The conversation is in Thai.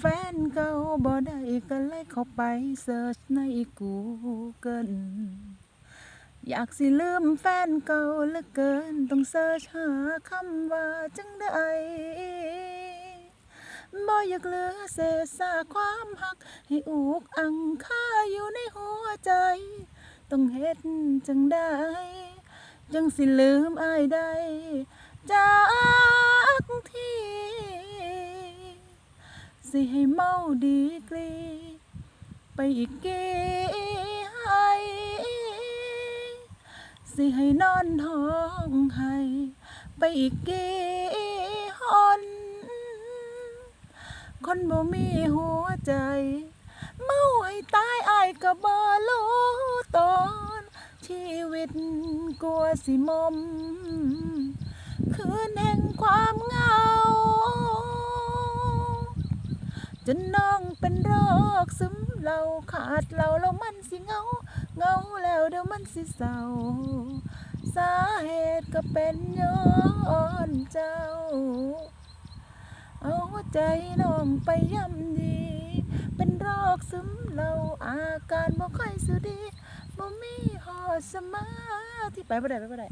แฟนเก่าบ่ได้ก็เลยเข้าไปเสิร์ชใน Google อยากสิลืมแฟนเก่าเหลือเกิน ต้องเสิร์ชหาคำว่าจังใดบ่อยากเหลือเศษซากความหัก ให้อุกอังค่าอยู่ในหัวใจ ต้องเฮ็ดจังใดจังสิลืมอายได้จ้า สิให้เมาดีกรี ไปอีกกี่ให้สิให้นอนท้องให้ไปอีกกี่หนคนบ่มีหัวใจ เมาให้ตายอายก็บ่รู้ตอน ชีวิตกลัวสิมม จนน้องเป็นโรคซึมเราขาดเราแล้วมันสิเงาเงาแล้วเดี๋ยวมันสิเศร้า สาเหตุก็เป็นย้อนเจ้า เอาใจน้องไปย่ำดี เป็นโรคซึมเราอาการบ่ค่อยสุดีบ่มีหอดสมาธิไปบ่ได้ไปบ่ได้